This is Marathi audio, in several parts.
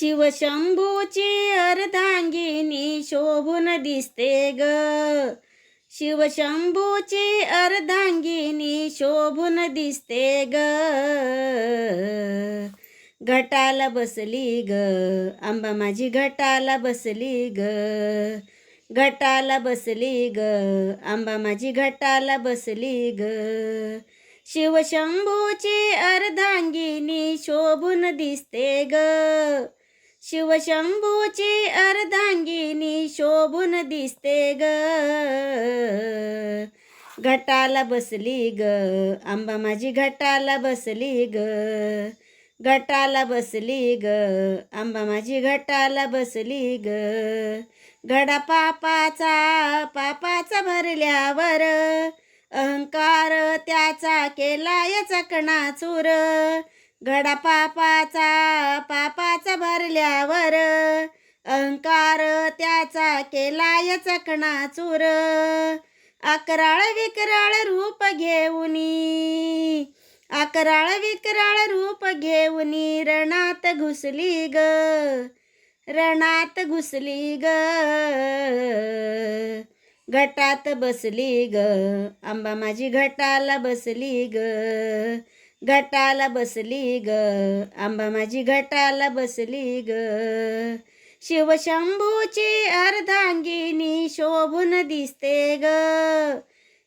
शिवशंभूची अर्धांगिनी शोभून दिसते ग. शिवशंभूची अर्धांगिनी शोभून दिसते ग. घटाला बसली ग. आंबा माझी घटाला बसली ग. घटाला बसली ग. आंबा माझी घटाला बसली ग. शिवशंभूची अर्धांगिनी शोभून दिसते ग. शिवशंभूची अर्धांगिनी शोभून दिसते ग. घटाला बसली ग. आंबा माझी घटाला बसली ग. घटाला बसली ग. आंबा माझी घटाला बसली ग. घडा पापाचा पापाचा भरल्यावर अहंकार त्याचा केलाय चकणाचूर. चूर घडा पापाचा पापाचा भरल्यावर अहंकार त्याचा केलाय चकणा चूर अकराळ विकराळ रूप घेऊनी अकराळ विकराळ रूप घेऊनी रणात घुसली ग रणात घुसली ग घटात बसली ग आंबा माझी घटाला बसली ग. घटाला बसली ग. आंबा माझी घटाला बसली ग. शिवशंभूची अर्धांगिनी शोभून दिसते ग.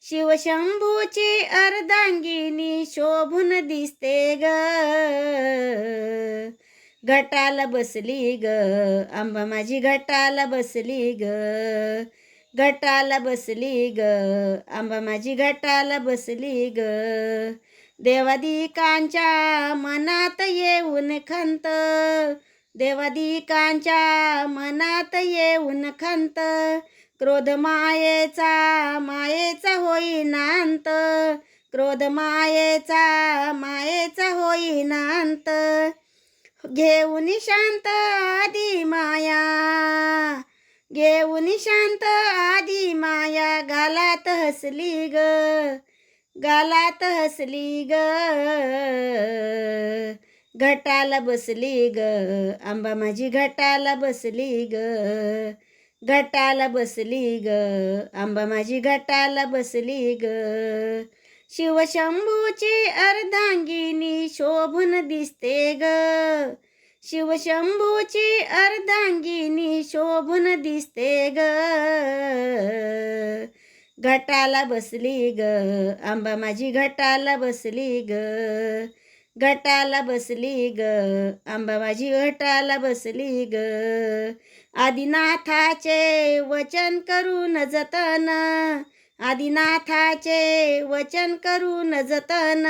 शिवशंभूची अर्धांगिनी शोभून दिसते ग. घटाला बसली ग. आंबा माझी घटाला बसली ग. घटाला बसली ग. आंबा माझी घटाला बसली ग. देवादिकांच्या मनात येऊन खंत. देवादिकांच्या मनात येऊन खंत. क्रोध मायेचा मायेचा होईनांत क्रोध मायेचा मायेचा होईनांत घेऊन शांत आदी माया. घेऊन शांत आदी माया. घालात हसली ग. गालात हसली ग. घटाला बसली ग. आंबा माझी घटाला बसली ग. घटाला बसली ग. आंबा माझी घटाला बसली ग. शिवशंभूची अर्धांगिनी शोभून दिसते ग. शिवशंभूची अर्धांगिनी शोभून दिसते ग. घटाला बसली ग आंबा माझी घटाला बसली ग. घटाला बसली ग आंबा माझी घटाला बसली ग. आदिनाथाचे वचन करून जतन आदिनाथाचे वचन करून जतन.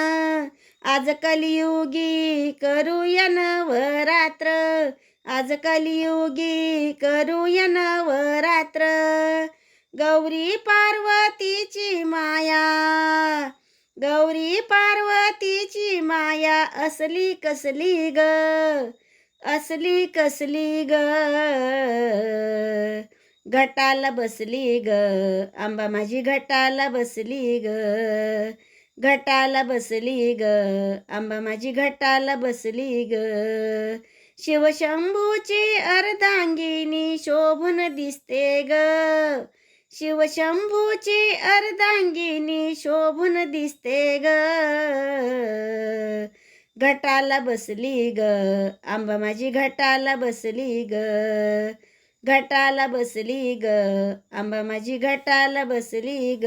आज कलियुगी करूया नवरात्र आज कलियुगी करूया नवरात्र गौरी पार्वतीची माया. गौरी पार्वतीची माया असली कसली ग? असली कसली ग? घटाला बसली ग. आंबा माझी घटाला बसली ग. घटाला बसली ग. आंबा माझी घटाला बसली ग. शिवशंभूची अर्धांगिनी शोभून दिसते ग. शिवशंभूची अर्धांगिनी शोभून दिसते ग. घटाला बसली ग. आंबा माझी घटाला बसली ग. घटाला बसली ग. आंबा माझी घटाला बसली ग.